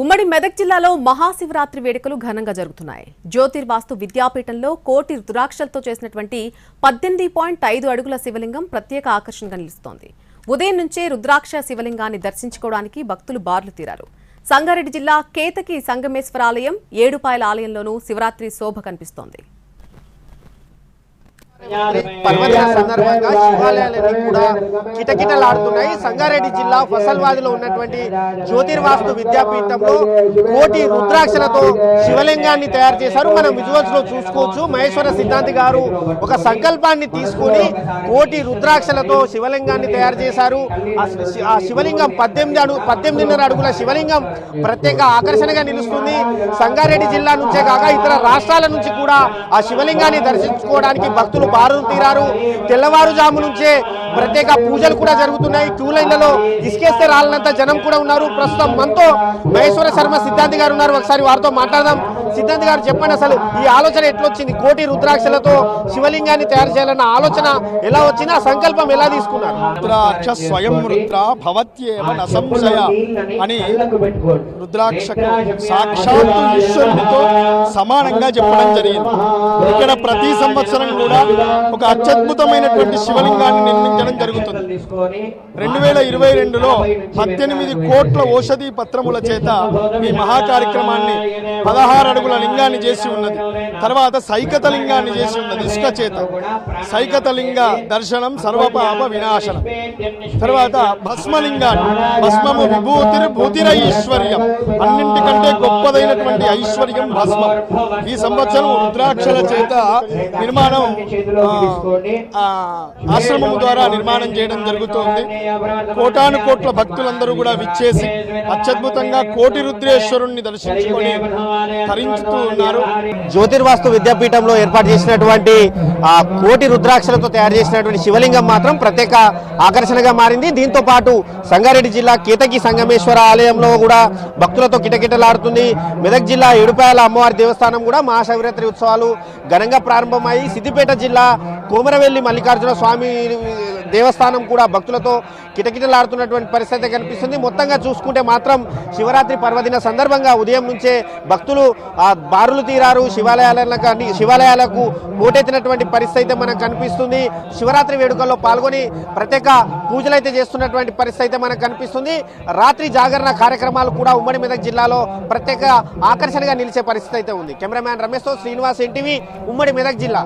ఉమ్మడి మెదక్ జిల్లాలో మహాశివరాత్రి వేడుకలు ఘనంగా జరుగుతున్నాయి. జ్యోతిర్వాస్తు విద్యాపీఠంలో కోటి రుద్రాక్షలతో చేసినటువంటి పద్దెనిమిది పాయింట్ ఐదు అడుగుల శివలింగం ప్రత్యేక ఆకర్షణగా నిలుస్తోంది. ఉదయం నుంచే రుద్రాక్ష శివలింగాన్ని దర్శించుకోవడానికి భక్తులు బార్లు తీరారు. సంగారెడ్డి జిల్లా కేతకి సంగమేశ్వర ఆలయం ఏడుపాయల ఆలయంలోనూ శివరాత్రి శోభ కనిపిస్తోంది. పర్వదిన సందర్భంగా శివాలయాలన్నీ కూడా కిటకిటలాడుతున్నాయి. సంగారెడ్డి జిల్లా ఫసల్వాదిలో ఉన్నటువంటి జ్యోతిర్వాస్తు విద్యాపీఠంలో కోటి రుద్రాక్షలతో శివలింగాన్ని తయారు చేశారు. మనం విజువల్స్లో చూసుకోవచ్చు. మహేశ్వర సిద్ధాంతి గారు ఒక సంకల్పాన్ని తీసుకొని కోటి రుద్రాక్షలతో శివలింగాన్ని తయారు చేశారు. ఆ శివలింగం పద్దెనిమిది అడుగు పద్దెనిమిదిన్నర అడుగుల శివలింగం ప్రత్యేక ఆకర్షణగా నిలుస్తుంది. సంగారెడ్డి జిల్లా నుంచే కాక ఇతర రాష్ట్రాల నుంచి కూడా ఆ శివలింగాన్ని దర్శించుకోవడానికి భక్తులు బారులు తీరారు. తెల్లవారుజాము నుంచే ప్రత్యేక పూజలు కూడా జరుగుతున్నాయి. క్యూ లైన్లలో ఇసుకేస్తే రాలనంత జనం కూడా ఉన్నారు. ప్రస్తుతం మనతో మహేశ్వర శర్మ సిద్ధాంతి గారు ఉన్నారు. ఒకసారి వారితో మాట్లాడదాం. సిద్ధాంతి గారు చెప్పండి అసలు ఈ ఆలోచన ఎట్లొచ్చింది? కోటి రుద్రాక్షలతో శివలింగాన్ని తయారు చేయాలన్న ఆలోచన ఎలా వచ్చింది? ఆ సంకల్పం ఎలా తీసుకున్నారు? రుద్రాక్ష స్వయం రుద్ర భవత్యేవ అని రుద్రాక్షకు సాక్షాత్తు సమానంగా చెప్పడం జరిగింది. ఇక్కడ ప్రతి సంవత్సరం కూడా ఒక అత్యద్భుతమైనటువంటి శివలింగాన్ని నిర్మించడం జరుగుతుంది. రెండు వేల ఇరవై రెండులో పద్దెనిమిది కోట్ల ఔషధి పత్రముల చేత ఈ మహా కార్యక్రమాన్ని పదహారు అడుగుల లింగాన్ని చేసి ఉన్నది. తర్వాత సైకత లింగాన్ని చేసి ఉన్నది ఇసుక చేత. సైకత లింగ దర్శనం సర్వపాప వినాశనం. తర్వాత భస్మలింగాన్ని భస్మము విభూతిరి భూతిర ఐశ్వర్యం. అన్నింటికంటే గొప్పదైనటువంటి ఐశ్వర్యం భస్మం. ఈ సంవత్సరం రుద్రాక్షల చేత నిర్మాణం ఆ, ఆ, ఆశ్రమము ద్వారా నిర్మాణం చేయడం జరుగుతోంది. కోటాను కోట్ల భక్తులందరూ కూడా విచ్చేసి అత్యద్భుతంగా కోటి రుద్రేశ్వరుణ్ణి దర్శించుకొని తరించుతూ ఉన్నారు. జ్యోతిర్వాస్తు విద్యాపీఠంలో ఏర్పాటు చేసినటువంటి ఆ కోటి రుద్రాక్షలతో తయారు చేసినటువంటి శివలింగం మాత్రం ప్రత్యేక ఆకర్షణగా మారింది. దీంతో పాటు సంగారెడ్డి జిల్లా కేతకి సంగమేశ్వర ఆలయంలో కూడా భక్తులతో కిటకిటలాడుతుంది. మెదక్ జిల్లా ఏడుపాయల అమ్మవారి దేవస్థానం కూడా మహాశివరాత్రి ఉత్సవాలు ఘనంగా ప్రారంభమయ్యి సిద్దిపేట జిల్లా కోమరవెల్లి మల్లికార్జున స్వామి దేవస్థానం కూడా భక్తులతో కిటకిటలాడుతున్నటువంటి పరిస్థితి కనిపిస్తుంది. మొత్తంగా చూసుకుంటే మాత్రం శివరాత్రి పర్వదిన సందర్భంగా ఉదయం నుంచే భక్తులు ఆ బారులు తీరారు. శివాలయాలకు అన్ని శివాలయాలకు పోటెత్తినటువంటి పరిస్థితి అయితే మనకు కనిపిస్తుంది. శివరాత్రి వేడుకల్లో పాల్గొని ప్రత్యేక పూజలు అయితే చేస్తున్నటువంటి పరిస్థితి అయితే మనకు కనిపిస్తుంది. రాత్రి జాగరణ కార్యక్రమాలు కూడా ఉమ్మడి మెదక్ జిల్లాలో ప్రత్యేక ఆకర్షణగా నిలిచే పరిస్థితి అయితే ఉంది. కెమెరామ్యాన్ రమేష్తో శ్రీనివాస్ ఎన్టీవీ ఉమ్మడి మెదక్ జిల్లా.